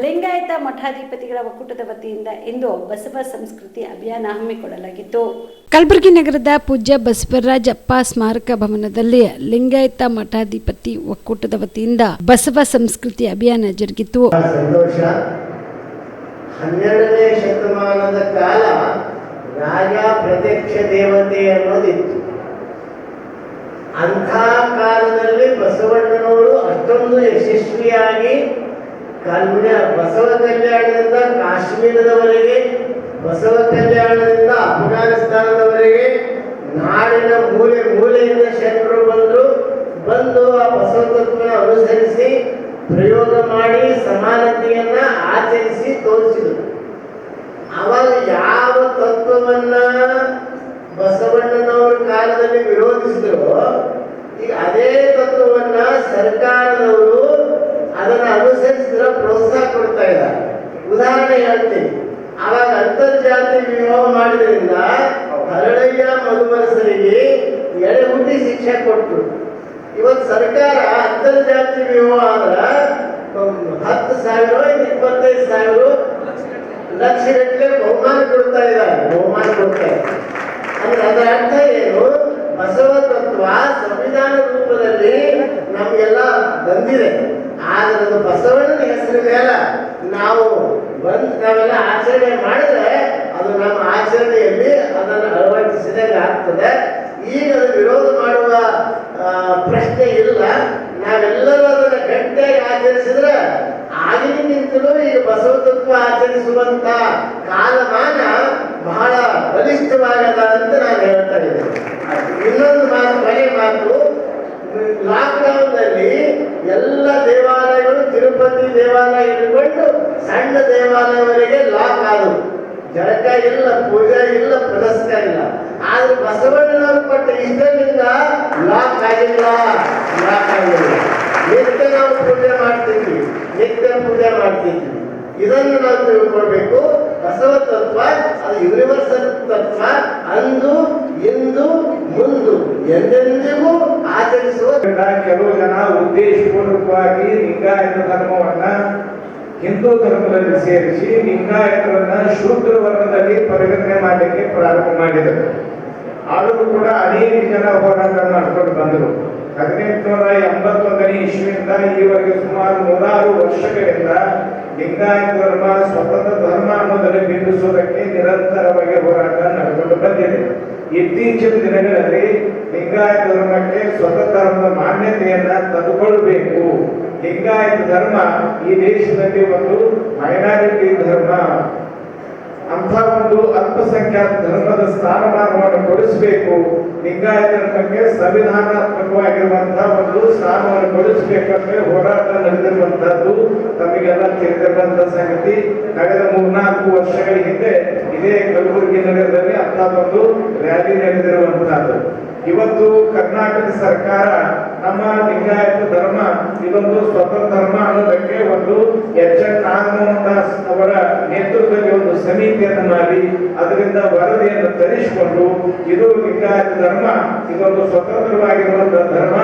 ಲಿಂಗಾಯತ ಮಠಾಧಿಪತಿಗಳ ಒಕ್ಕೂಟದ ವತಿಯಿಂದ ಇಂದು ಬಸವ ಸಂಸ್ಕೃತಿ ಅಭಿಯಾನ ಹಮ್ಮಿಕೊಳ್ಳಲಾಗಿತ್ತು. ಕಲಬುರಗಿ ನಗರದ ಪೂಜ್ಯ ಬಸವರಾಜಪ್ಪ ಸ್ಮಾರಕ ಭವನದಲ್ಲಿ ಲಿಂಗಾಯತ ಮಠಾಧಿಪತಿ ಒಕ್ಕೂಟದ ವತಿಯಿಂದ ಬಸವ ಸಂಸ್ಕೃತಿ ಅಭಿಯಾನ ಜರುಗಿತು. ಸಂತೋಷ. ಹನ್ನೆರಡನೇ ಶತಮಾನದ ಕಾಲ ರಾಜ ಪ್ರತ್ಯಕ್ಷ ದೇವತೆ ಅನ್ನೋದಿತ್ತು. ಅಂಥ ಕಾಲದಲ್ಲಿ ಬಸವಣ್ಣನವರು ಅಷ್ಟೊಂದು ಯಶಸ್ವಿಯಾಗಿ ಕಲ್ಯಾಣ ಬಸವ ಕಲ್ಯಾಣದಿಂದ ಕಾಶ್ಮೀರದವರೆಗೆ, ಬಸವ ಕಲ್ಯಾಣದಿಂದ ಅಫ್ಘಾನಿಸ್ತಾನದವರೆಗೆ ನಾಡಿನ ಮೂಲೆ ಮೂಲೆಯಿಂದ ಶರಣರು ಬಂದರು. ಬಂದು ಆ ಬಸವ ತತ್ವ ಅನುಸರಿಸಿ ಪ್ರಯೋಗ ಮಾಡಿ ಸಮಾನತೆಯನ್ನ ಆಚರಿಸಿ ತೋರಿಸಿದರು. ವಿವಾಹ ಮಾಡಿದ್ರಿಂದ ಹರಳಯ್ಯ ಮಧುಮರಸರಿಗೆ ಎಳೆ ಹುಟ್ಟಿ ಶಿಕ್ಷೆ ಕೊಟ್ಟರು ಇವತ್ತು ಸರ್ಕಾರ ಅಂತರ್ಜಾತಿ ಹ್ಮ್, ಹತ್ತು ಸಾವಿರ ಇಪ್ಪತ್ತೈದು ಸಾವಿರ ಲಕ್ಷ ಗಟ್ಟಲೆ ಬಹುಮಾನ ಕೊಡ್ತಾ ಇದ್ದಾರೆ. ಬಹುಮಾನ ಕೊಡ್ತಾ ಇದ್ದಾರೆ. ಅಂದ್ರೆ ಅದರ ಅರ್ಥ ಏನು? ಬಸವ ತತ್ವ ಸಂವಿಧಾನ ರೂಪದಲ್ಲಿ ನಮಗೆಲ್ಲ ಬಂದಿದೆ. ಆದ್ರೆ ಅದು ಬಸವಣ್ಣನ ಹೆಸರು ಮೇಲೆ ನಾವು ಬಂದು ನಾವೆಲ್ಲ ಆಚರಣೆ ಮಾಡಿದ್ರೆ ಅದು ನಮ್ಮ ಆಚರಣೆಯಲ್ಲಿ ಅದನ್ನು ಅಳವಡಿಸಿದಾಗ ಆಗ್ತದೆ. ಈಗ ವಿರೋಧ ಮಾಡುವ ಪ್ರಶ್ನೆ ಇಲ್ಲ. ನಾವೆಲ್ಲರೂ ಅದನ್ನು ಗಟ್ಟಿಯಾಗಿ ಆಚರಿಸಿದ್ರೆ ಆಗಿನಿಂದಲೂ ಈಗ ಬಸವ ತತ್ವ ಆಚರಿಸುವಂತ ಕಾಲಮಾನ ಬಹಳ ಬಲಿಷ್ಠವಾಗದ ಅಂತ ನಾನು ಹೇಳ್ತಾ ಇದ್ದೇನೆ. ಇನ್ನೊಂದು ಮಾತು ಮನೆ ಮಾತು. ಲಾಕ್ಡೌನ್ನಲ್ಲಿ ಎಲ್ಲ ದೇವಾಲಯಗಳು ತಿರುಪತಿ ದೇವಾಲಯ ಇಟ್ಕೊಂಡು ಸಣ್ಣ ದೇವಾಲಯವರೆಗೆ ಲಾಕ್ ಆದವು. ಜಳಕ ಇಲ್ಲ, ಪೂಜೆ ಇಲ್ಲ, ಪ್ರದರ್ಶನ ಇಲ್ಲ. ಆದ್ರೆ ಬಸವಣ್ಣನವರು ಕೊಟ್ಟ ಇದರಿಂದ ಲಾಕ್ ಆಗಿಲ್ಲ ಲಾಕ್ ಆಗಿಲ್ಲ. ನಿತ್ಯ ನಾವು ಪೂಜೆ ಮಾಡ್ತಿದ್ವಿ, ನಿತ್ಯ ಪೂಜೆ ಮಾಡ್ತಿದ್ವಿ. ಇದನ್ನು ನಾವು ತಿಳ್ಕೊಳ್ಬೇಕು. ಬಸವ ತತ್ವ, ಅದು ಯೂನಿವರ್ಸಲ್ ತತ್ವ, ಅಂದು, ಇಂದು, ಮುಂದು, ಎಂದೆಂದಿಗೂ ಆಚರಿಸುವ ಕೆಲವು ಜನ ಉದ್ದೇಶಪೂರ್ವಕವಾಗಿ ಲಿಂಗಾಯತ ಧರ್ಮವನ್ನ ಹಿಂದೂ ಧರ್ಮದಲ್ಲಿ ಸೇರಿಸಿ ಲಿಂಗಾಯತರನ್ನ ಶೂದ್ರ ವರ್ಗದಲ್ಲಿ ಪರಿಗಣನೆ ಮಾಡಲಿಕ್ಕೆ ಪ್ರಾರಂಭ ಮಾಡಿದರು. ಆದರೂ ಕೂಡ ಅನೇಕ ಜನ ಹೋರಾಟ ಮಾಡ್ಕೊಂಡು ಬಂದರು. ಹದಿನೆಂಟುನೂರ ಎಂಬತ್ತೊಂದನೇ ಇಸ್ವಿಯಿಂದ ಈವರೆಗೆ ಸುಮಾರು ನೂರಾರು ವರ್ಷಗಳಿಂದ ಲಿಂಗಾಯತ ಧರ್ಮ ಸ್ವತಂತ್ರ ಧರ್ಮ ಅನ್ನೋದನ್ನು ಬಿಂಬಿಸುವುದಕ್ಕೆ ನಿರಂತರವಾಗಿ ಹೋರಾಟ ನಡೆದುಕೊಂಡು ಬಂದಿದೆ. ಇತ್ತೀಚಿನ ದಿನಗಳಲ್ಲಿ ಲಿಂಗಾಯತ ಧರ್ಮಕ್ಕೆ ಸ್ವತಂತ್ರ ಧರ್ಮದ ಮಾನ್ಯತೆಯನ್ನ ತಂದುಕೊಳ್ಳಬೇಕು ಲಿಂಗಾಯತ ಧರ್ಮ ಈ ದೇಶದಲ್ಲಿ ಒಂದು ಮೈನಾರಿಟಿ ಧರ್ಮ. ಅಂತ ಒಂದು ಅಲ್ಪಸಂಖ್ಯಾತ ಧರ್ಮದ ಸ್ಥಾನಮಾನವನ್ನು ಕೊಡಿಸಬೇಕು. ಲಿಂಗಾಯತ ಧರ್ಮಕ್ಕೆ ಸಂವಿಧಾನಾತ್ಮಕವಾಗಿರುವಂತಹ ಒಂದು ಸ್ಥಾನವನ್ನು ಕೊಡಿಸಬೇಕಂದ್ರೆ ಹೋರಾಟ ನಡೆದಿರುವಂತಹದ್ದು ತಮಗೆಲ್ಲ ತಿಳಿದಿರುವಂತಹ ಸಂಗತಿ. ಕಳೆದ ಮೂರ್ನಾಲ್ಕು ವರ್ಷಗಳ ಹಿಂದೆ ಇದೇ ಕಲಬುರಗಿ ನಗರದಲ್ಲಿ ಅಂತ ಒಂದು ರ್ಯಾಲಿ ನಡೆದಿರುವಂತಹದ್ದು ಇವತ್ತು ಕರ್ನಾಟಕ ಸರ್ಕಾರ ನಮ್ಮ ಲಿಂಗಾಯತ ಧರ್ಮ ಇದೊಂದು ಸ್ವತಂತ್ರ ಧರ್ಮ ಅನ್ನೋದಕ್ಕೆ ಒಂದು ಎಚ್ ಎನ್ ನಾಗಮೋಹನ್ ದಾಸ್ ಅವರ ನೇತೃತ್ವದಲ್ಲಿ ಒಂದು ಸಮಿತಿಯನ್ನು ಮಾಡಿ, ಅದರಿಂದ ವರದಿಯನ್ನು ತರಿಸಿಕೊಂಡು ಇದು ಲಿಂಗಾಯತ ಧರ್ಮ, ಇದೊಂದು ಸ್ವತಂತ್ರವಾಗಿರುವಂತಹ ಧರ್ಮ.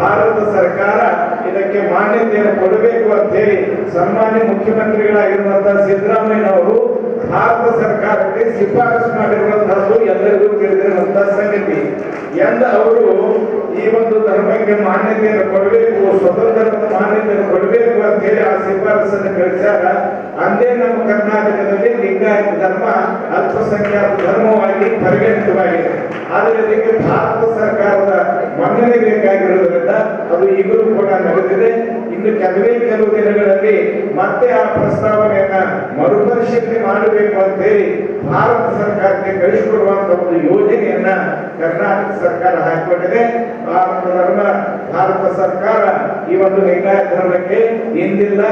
ಭಾರತ ಸರ್ಕಾರ ಇದಕ್ಕೆ ಮಾನ್ಯತೆಯನ್ನು ಕೊಡಬೇಕು ಅಂತ ಹೇಳಿ ಸನ್ಮಾನ್ಯ ಮುಖ್ಯಮಂತ್ರಿಗಳಾಗಿರುವಂತಹ ಸಿದ್ದರಾಮಯ್ಯನವರು ಭಾರತ ಸರ್ಕಾರಕ್ಕೆ ಶಿಫಾರಸು ಎಲ್ಲರಿಗೂ ತಿಳಿದಿರುವಂತಹ ಸಂಗತಿ ಎಂದ ಅವರು ಈ ಒಂದು ಧರ್ಮಕ್ಕೆ ಮಾನ್ಯತೆಯನ್ನು ಕೊಡಬೇಕು ಸ್ವತಂತ್ರ ಮಾನ್ಯತೆಯನ್ನು ಕೊಡಬೇಕು ಅಂತ ಹೇಳಿ ಆ ಶಿಫಾರಸನ್ನು ಕಳಿಸ್ಯಾರ. ಅಂದೇ ನಮ್ಮ ಕರ್ನಾಟಕದಲ್ಲಿ ಲಿಂಗಾಯತ ಧರ್ಮ ಅಲ್ಪಸಂಖ್ಯಾತ ಧರ್ಮವಾಗಿ ಪರಿಗಣಿತವಾಗಿದೆ. ಆದರೆ ಇದಕ್ಕೆ ಭಾರತ ಸರ್ಕಾರದ ಮನ್ನಣೆ ಬೇಕಾಗಿರುವುದರಿಂದ ಅದು ಈಗಲೂ ಕೂಡ ನಡೆದಿದೆ. ಇನ್ನು ಕೆಲವೇ ಕೆಲವು ದಿನಗಳಲ್ಲಿ ಮತ್ತೆ ಆ ಪ್ರಸ್ತಾವನೆಯನ್ನ ಮರುಪರಿಶೀಲನೆ ಮಾಡಬೇಕು ಅಂತ ಹೇಳಿ ಭಾರತ ಸರ್ಕಾರಕ್ಕೆ ಕಳಿಸಿಕೊಡುವಂತ ಒಂದು ಯೋಜನೆಯನ್ನ ಕರ್ನಾಟಕ ಸರ್ಕಾರ ಹಾಕಿಕೊಂಡಿದೆ. ಭಾರತ ಧರ್ಮ, ಭಾರತ ಸರ್ಕಾರ ಈ ಒಂದು ಧರ್ಮಕ್ಕೆ ಇಂದಿಲ್ಲ,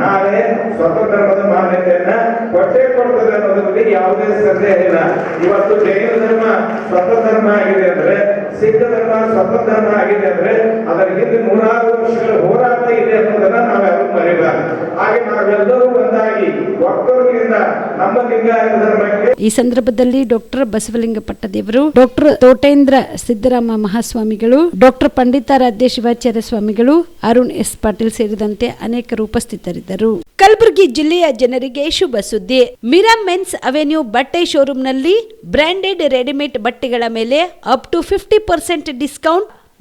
ನಾಳೆ ಸ್ವತಂತ್ರ ಧರ್ಮದ ಮಾನ್ಯತೆಯನ್ನ ಕೊಟ್ಟೇ ಕೊಡ್ತದೆ ಅನ್ನೋದ್ರಲ್ಲಿ ಯಾವುದೇ ಸಂದೇಹ ಇಲ್ಲ. ಇವತ್ತು ಜೈನ ಧರ್ಮ ಸ್ವತಂತ್ರ ಧರ್ಮ ಆಗಿದೆ ಅಂದ್ರೆ ಸಿಖ್ ಧರ್ಮ ಸ್ವತಂತ್ರ ಧರ್ಮ ಆಗಿದೆ ಅಂದ್ರೆ, ಅದರ ಹಿಂದೆ ನೂರಾರು ವರ್ಷಗಳ ಹೋರಾಟ ಇದೆ ಅನ್ನೋದನ್ನ ನಾವೆಲ್ಲರೂ ಈ ಸಂದರ್ಭದಲ್ಲಿ ಡಾಕ್ಟರ್ ಬಸವಲಿಂಗ ಪಟ್ಟದೇವರು, ಡಾಕ್ಟರ್ ತೋಟೇಂದ್ರ ಸಿದ್ದರಾಮ ಮಹಾಸ್ವಾಮಿಗಳು, ಡಾಕ್ಟರ್ ಪಂಡಿತಾರಾಧ್ಯ ಶಿವಾಚಾರ್ಯ ಸ್ವಾಮಿಗಳು, ಅರುಣ್ ಎಸ್ ಪಾಟೀಲ್ ಸೇರಿದಂತೆ ಅನೇಕರು ಉಪಸ್ಥಿತರಿದ್ದರು. ಕಲಬುರಗಿ ಜಿಲ್ಲೆಯ ಜನರಿಗೆ ಶುಭ ಸುದ್ದಿ. ಮಿರಾ ಮೆನ್ಸ್ ಅವೆನ್ಯೂ ಬಟ್ಟೆ ಶೋರೂಮ್ನಲ್ಲಿ ಬ್ರಾಂಡೆಡ್ ರೆಡಿಮೇಡ್ ಬಟ್ಟೆಗಳ ಮೇಲೆ up to fifty percent discount